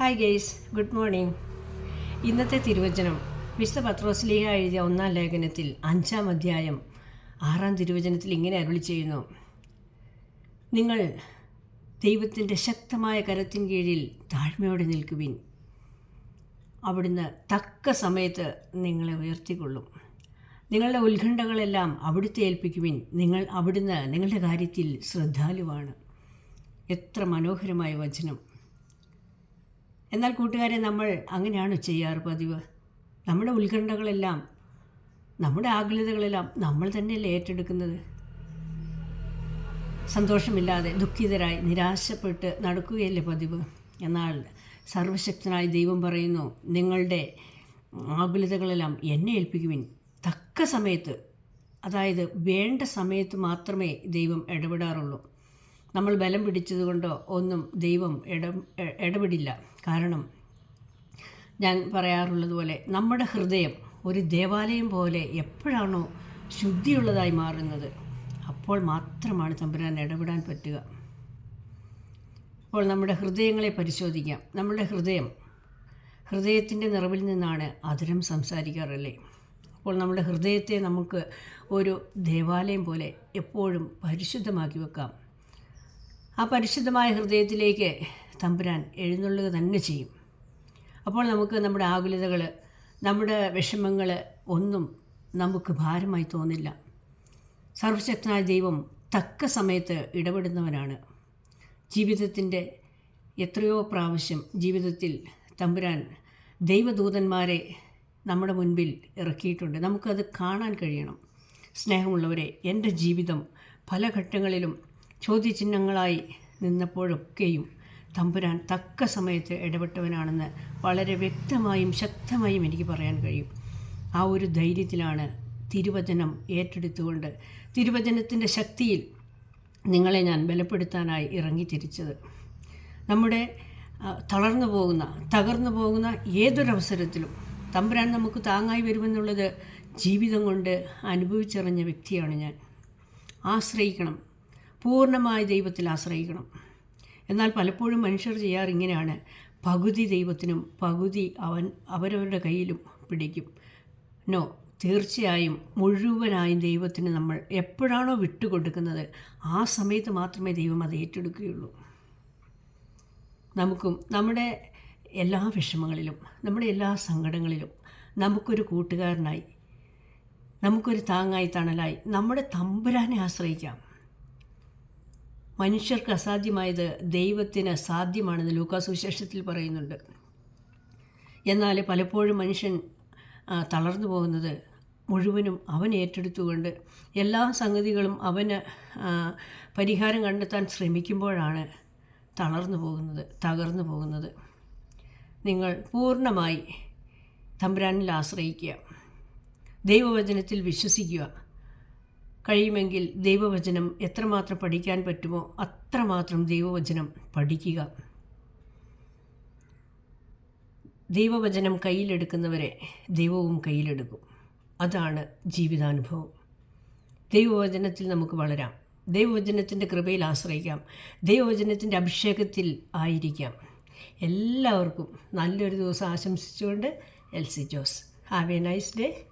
Hi guys good morning ഇന്നത്തെ തിരുവചനം വിശുദ്ധ പത്രോസ്ലീഹ എഴുതിയ ഒന്നാം ലേഖനത്തിൽ അഞ്ചാം അധ്യായം ആറാം തിരുവചനത്തിൽ ഇങ്ങനെ അരുളി ചെയ്യുന്നു. നിങ്ങൾ ദൈവത്തിന്റെ ശക്തമായ കരത്തിൻ കീഴിൽ താഴ്മയോടെ നിൽക്കുവിൻ. അവിടുന്ന് തക്ക സമയത്ത് നിങ്ങളെ ഉയർത്തിക്കൊള്ളും. നിങ്ങളുടെ ഉത്കണ്ഠകളെല്ലാം അവിടുത്തെ ഏൽപ്പിക്കുവിൻ. നിങ്ങൾ അവിടുന്ന് നിങ്ങളുടെ കാര്യത്തിൽ ശ്രദ്ധാലുവാണ്. എത്ര മനോഹരമായ വചനം. എന്നാൽ കൂട്ടുകാരെ നമ്മൾ അങ്ങനെയാണ് ചെയ്യാറ് പതിവ്. നമ്മുടെ ഉത്കണ്ഠകളെല്ലാം നമ്മുടെ ആകുലതകളെല്ലാം നമ്മൾ തന്നെയല്ലേ ഏറ്റെടുക്കുന്നത്. സന്തോഷമില്ലാതെ ദുഃഖിതരായി നിരാശപ്പെട്ട് നടക്കുകയല്ലേ പതിവ്? എന്നാൽ സർവശക്തനായ ദൈവം പറയുന്നു നിങ്ങളുടെ ആകുലതകളെല്ലാം എന്നെ ഏൽപ്പിക്കുവിൻ. തക്ക സമയത്ത് അതായത് വേണ്ട സമയത്ത് മാത്രമേ ദൈവം ഇടപെടാറുള്ളൂ. നമ്മൾ ബലം പിടിച്ചതുകൊണ്ടോ ഒന്നും ദൈവം ഇട ഇടപെടില്ല. കാരണം ഞാൻ പറയാറുള്ളതുപോലെ നമ്മുടെ ഹൃദയം ഒരു ദേവാലയം പോലെ എപ്പോഴാണോ ശുദ്ധിയുള്ളതായി മാറുന്നത് അപ്പോൾ മാത്രമാണ് തമ്പുരാൻ ഇടപെടാൻ പറ്റുക. അപ്പോൾ നമ്മുടെ ഹൃദയങ്ങളെ പരിശോധിക്കാം. നമ്മുടെ ഹൃദയം ഹൃദയത്തിന്റെ നിറവിൽ നിന്നാണ് അതിരം സംസാരിക്കാറല്ലേ? അപ്പോൾ നമ്മുടെ ഹൃദയത്തെ നമുക്ക് ഒരു ദേവാലയം പോലെ എപ്പോഴും പരിശുദ്ധമാക്കി വെക്കാം. ആ പരിശുദ്ധമായ ഹൃദയത്തിലേക്ക് തമ്പുരാൻ എഴുന്നള്ളുക തന്നെ ചെയ്യും. അപ്പോൾ നമുക്ക് നമ്മുടെ ആകുലതകൾ നമ്മുടെ വിഷമങ്ങൾ ഒന്നും നമുക്ക് ഭാരമായി തോന്നില്ല. സർവശക്തനായ ദൈവം തക്ക സമയത്ത് ഇടപെടുന്നവനാണ്. ജീവിതത്തിന്റെ എത്രയോ പ്രാവശ്യം ജീവിതത്തിൽ തമ്പുരാൻ ദൈവദൂതന്മാരെ നമ്മുടെ മുൻപിൽ ഇറക്കിയിട്ടുണ്ട്. നമുക്കത് കാണാൻ കഴിയണം. സ്നേഹമുള്ളവരെ എന്റെ ജീവിതം പല ഘട്ടങ്ങളിലും ചോദ്യചിഹ്നങ്ങളായി നിന്നപ്പോഴൊക്കെയും തമ്പുരാൻ തക്ക സമയത്ത് ഇടപെട്ടവനാണെന്ന് വളരെ വ്യക്തമായും ശക്തമായും എനിക്ക് പറയാൻ കഴിയും. ആ ഒരു ധൈര്യത്തിലാണ് തിരുവചനം ഏറ്റെടുത്തുകൊണ്ട് തിരുവചനത്തിന്റെ ശക്തിയിൽ നിങ്ങളെ ഞാൻ ബലപ്പെടുത്താനായി ഇറങ്ങിത്തിരിച്ചത്. നമ്മുടെ തളർന്നു പോകുന്ന തകർന്നു പോകുന്ന ഏതൊരവസരത്തിലും തമ്പുരാൻ നമുക്ക് താങ്ങായി വരുമെന്നുള്ളത് ജീവിതം കൊണ്ട് അനുഭവിച്ചറിഞ്ഞ വ്യക്തിയാണ് ഞാൻ. ആശ്രയിക്കണം പൂർണമായി ദൈവത്തിൽ ആശ്രയിക്കണം. എന്നാൽ പലപ്പോഴും മനുഷ്യർ ചെയ്യാറ് ഇങ്ങനെയാണ്. പകുതി ദൈവത്തിനും പകുതി അവൻ അവരവരുടെ കയ്യിലും പിടിക്കും. നോ തീർച്ചയായും മുഴുവനായും ദൈവത്തിന് നമ്മൾ എപ്പോഴാണോ വിട്ടുകൊടുക്കുന്നത് ആ സമയത്ത് മാത്രമേ ദൈവം അത് ഏറ്റെടുക്കുകയുള്ളൂ. നമുക്കും നമ്മുടെ എല്ലാ വിഷമങ്ങളിലും നമ്മുടെ എല്ലാ സങ്കടങ്ങളിലും നമുക്കൊരു കൂട്ടുകാരനായി നമുക്കൊരു താങ്ങായി തണലായി നമ്മുടെ തമ്പുരാനെ ആശ്രയിക്കാം. മനുഷ്യർക്ക് അസാധ്യമായത് ദൈവത്തിന് സാധ്യമാണെന്ന് ലൂക്കാസുവിശേഷത്തിൽ പറയുന്നുണ്ട്. എന്നാൽ പലപ്പോഴും മനുഷ്യൻ തളർന്നു പോകുന്നത് മുഴുവനും അവൻ ഏറ്റെടുത്തുകൊണ്ട് എല്ലാ സംഗതികളും അവന് പരിഹാരം കണ്ടെത്താൻ ശ്രമിക്കുമ്പോഴാണ് തളർന്നു പോകുന്നത് തകർന്നു പോകുന്നത്. നിങ്ങൾ പൂർണമായി തമ്പുരാനിൽ ആശ്രയിക്കുക. ദൈവവചനത്തിൽ വിശ്വസിക്കുക. കഴിയുമെങ്കിൽ ദൈവവചനം എത്രമാത്രം പഠിക്കാൻ പറ്റുമോ അത്രമാത്രം ദൈവവചനം പഠിക്കുക. ദൈവവചനം കയ്യിലെടുക്കുന്നവരെ ദൈവവും കയ്യിലെടുക്കും. അതാണ് ജീവിതാനുഭവം. ദൈവവചനത്തിൽ നമുക്ക് വളരാം. ദൈവവചനത്തിന്റെ കൃപയിൽ ആശ്രയിക്കാം. ദൈവവചനത്തിന്റെ അഭിഷേകത്തിൽ ആയിരിക്കാം. എല്ലാവർക്കും നല്ലൊരു ദിവസം ആശംസിച്ചുകൊണ്ട് L C Jose. Have a nice day.